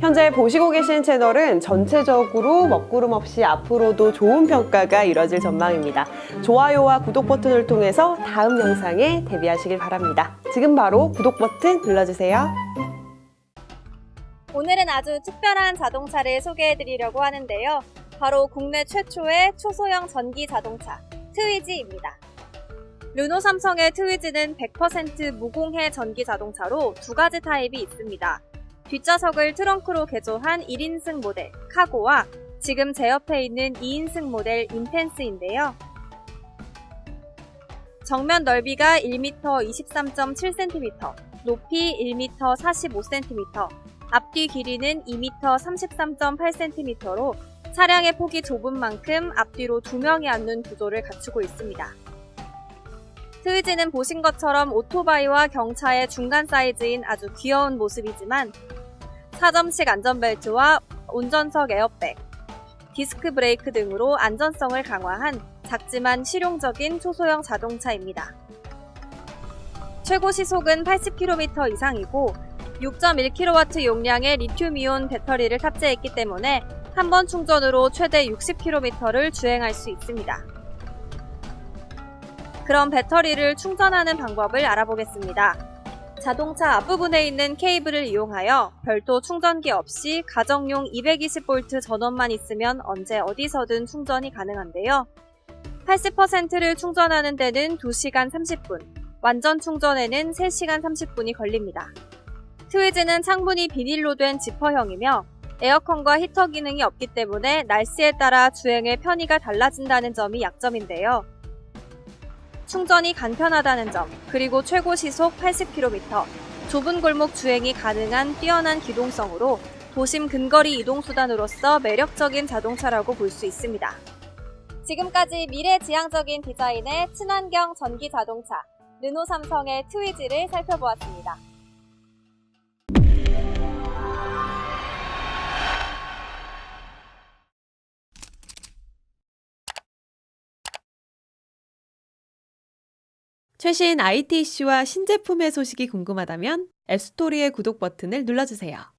현재 보시고 계신 채널은 전체적으로 먹구름 없이 앞으로도 좋은 평가가 이뤄질 전망입니다. 좋아요와 구독 버튼을 통해서 다음 영상에 데뷔하시길 바랍니다. 지금 바로 구독 버튼 눌러주세요. 오늘은 아주 특별한 자동차를 소개해 드리려고 하는데요. 바로 국내 최초의 초소형 전기 자동차, 트위지입니다. 르노 삼성의 트위지는 100% 무공해 전기 자동차로 두 가지 타입이 있습니다. 뒷좌석을 트렁크로 개조한 1인승 모델 카고와 지금 제 옆에 있는 2인승 모델 인텐스인데요. 정면 넓이가 1m 23.7cm, 높이 1m 45cm, 앞뒤 길이는 2m 33.8cm로 차량의 폭이 좁은 만큼 앞뒤로 두 명이 앉는 구조를 갖추고 있습니다. 트위지는 보신 것처럼 오토바이와 경차의 중간 사이즈인 아주 귀여운 모습이지만 4점식 안전벨트와 운전석 에어백, 디스크 브레이크 등으로 안전성을 강화한 작지만 실용적인 초소형 자동차입니다. 최고 시속은 80km 이상이고 6.1kW 용량의 리튬이온 배터리를 탑재했기 때문에 한 번 충전으로 최대 60km를 주행할 수 있습니다. 그럼 배터리를 충전하는 방법을 알아보겠습니다. 자동차 앞부분에 있는 케이블을 이용하여 별도 충전기 없이 가정용 220V 전원만 있으면 언제 어디서든 충전이 가능한데요. 80%를 충전하는 데는 2시간 30분, 완전 충전에는 3시간 30분이 걸립니다. 트위즈는 창문이 비닐로 된 지퍼형이며 에어컨과 히터 기능이 없기 때문에 날씨에 따라 주행의 편의가 달라진다는 점이 약점인데요. 충전이 간편하다는 점, 그리고 최고 시속 80km, 좁은 골목 주행이 가능한 뛰어난 기동성으로 도심 근거리 이동수단으로서 매력적인 자동차라고 볼 수 있습니다. 지금까지 미래지향적인 디자인의 친환경 전기 자동차, 르노 삼성의 트위지를 살펴보았습니다. 최신 IT 이슈와 신제품의 소식이 궁금하다면 앱스토리의 구독 버튼을 눌러주세요.